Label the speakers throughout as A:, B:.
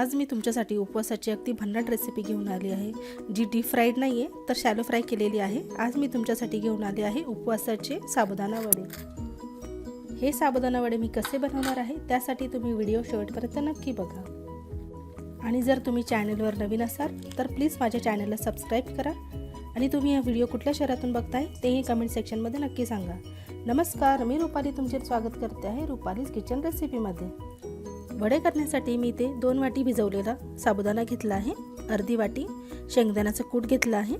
A: आज मी तुमच्यासाठी उपवासाची अगदी भन्नाट रेसिपी घेऊन आली आहे. जी डीप फ्राईड नाही आहे तर शॅलो फ्राय केलेली आहे. आज मी तुमच्यासाठी घेऊन आले आहे उपवासाचे साबुदाणा वडे. हे साबुदाणा वडे मी कसे बनवणार आहे त्यासाठी तुम्ही व्हिडिओ शेवटपर्यंत नक्की बघा. आणि जर तुम्ही चॅनलवर नवीन असाल तर प्लीज माझ्या चॅनलला सबस्क्राईब करा. आणि तुम्ही हा व्हिडिओ कुठल्या शहरातून बघताय तेही कमेंट सेक्शनमध्ये नक्की सांगा. नमस्कार मी रुपाली तुमचे स्वागत करते आहे रुपालीज किचन रेसिपीमध्ये वडे करण्यासाठी मी ते दोन वाटी भिजवलेला साबुदाणा घेतला आहे. अर्धी वाटी शेंगदाण्याचं कूट घेतलं आहे.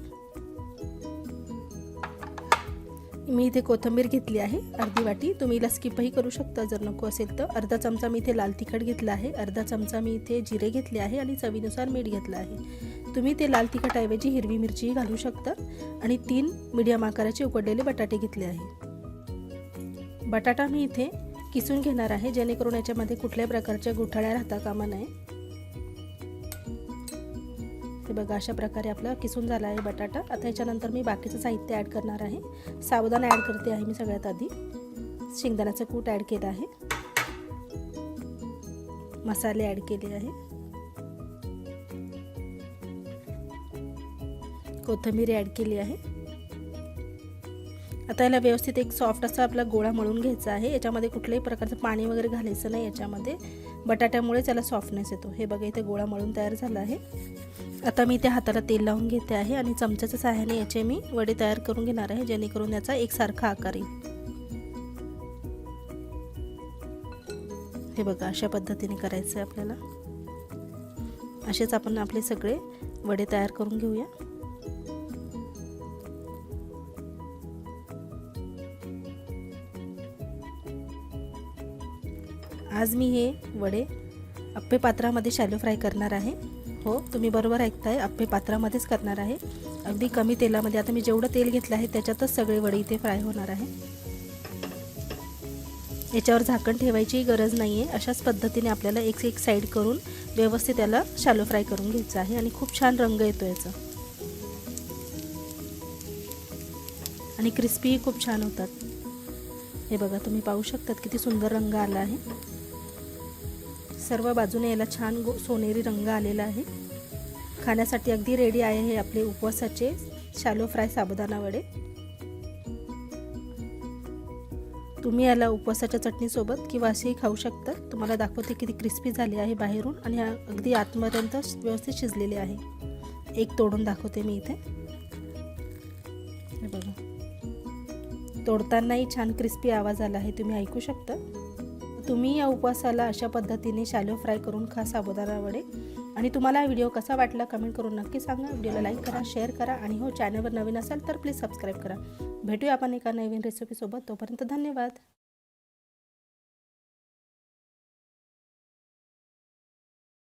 A: मी इथे कोथिंबीर घेतली आहे. अर्धी वाटी तुम्ही हिला स्किपही करू शकता. जर नको असेल तर अर्धा चमचा मी इथे लाल तिखट घेतला आहे. अर्धा चमचा मी इथे जिरे घेतले आहे आणि चवीनुसार मीठ घेतलं आहे. तुम्ही ते लाल तिखटऐवजी हिरवी मिरचीही घालू शकता आणि तीन मीडियम आकाराचे उकडलेले बटाटे घेतले आहे. बटाटा मी इथे किसून घेणार आहे जेणेकरून याच्यामध्ये कुठल्याही प्रकारच्या गुठळ्या राहता कामा नये. हे बघा अशा प्रकारे आपला किसून झाला आहे बटाटा. आता याच्यानंतर मी बाकीचं साहित्य ॲड करणार आहे. साबुदाणा ॲड करते आहे मी सगळ्यात आधी. शेंगदाण्याचं कूट ॲड केलं आहे. मसाले ॲड केले आहे. कोथिंबीर ॲड केली आहे. आता याला व्यवस्थित एक सॉफ्ट असा आपला गोळा मळून घ्यायचा आहे. याच्यामध्ये कुठल्याही प्रकारचं पाणी वगैरे घालायचं नाही याच्यामध्ये. बटाट्यामुळे त्याला सॉफ्टनेस येतो. हे बघा इथे गोळा मळून तयार झाला आहे. आता मी त्या हाताला तेल लावून घेते आहे आणि चमच्याच्या सहाय्याने याचे मी वडे तयार करून घेणार आहे जेणेकरून याचा एकसारखा आकार येईल. हे बघा अशा पद्धतीने करायचं आहे आपल्याला. असेच आपण आपले सगळे वडे तयार करून घेऊया. आज मी हे वडे अप्पे पात्रामध्ये शॅलो फ्राय करणार आहे. हो तुम्ही बरोबर ऐकताय अप्पे पात्रामध्येच करणार आहे. अगदी कमी तेलामध्ये आता मी जेवढं तेल घेतलं आहे त्याच्यातच सगळे वडे इथे फ्राय होणार आहे. याच्यावर झाकण ठेवायची गरज नाही आहे अशाच पद्धतीने आपल्याला एक एक साईड करून व्यवस्थित याला शॅलो फ्राय करून घ्यायचं आहे आणि खूप छान रंग येतो याचा. आणि क्रिस्पीही खूप छान होतात. हे बघा तुम्ही पाहू शकतात किती सुंदर रंग आला आहे. सर्व बाजूने याला छान गो सोनेरी रंग आलेला आहे. खाण्यासाठी अगदी रेडी आहे हे आपले उपवासाचे शालो फ्राय साबुदाणा वडे तुम्ही याला उपवासाच्या चटणीसोबत किंवा असेही खाऊ शकता. तुम्हाला दाखवते किती क्रिस्पी झाली आहे बाहेरून आणि अगदी आतपर्यंत व्यवस्थित शिजलेले आहे. एक तोडून दाखवते मी इथे. बघा. तोडतानाही छान क्रिस्पी आवाज आला आहे. तुम्ही ऐकू शकता. तुम्ही या उपवासाला अशा पद्धतीने शालो फ्राय करून खा साबुदाणा वडे. आणि तुम्हाला हा व्हिडिओ कसा वाटला कमेंट करून नक्की सांगा. व्हिडिओला लाईक करा शेअर करा आणि हो चॅनलवर नवीन असाल तर प्लीज सबस्क्राईब करा. भेटूया आपण एका नवीन रेसिपीसोबत तोपर्यंत धन्यवाद.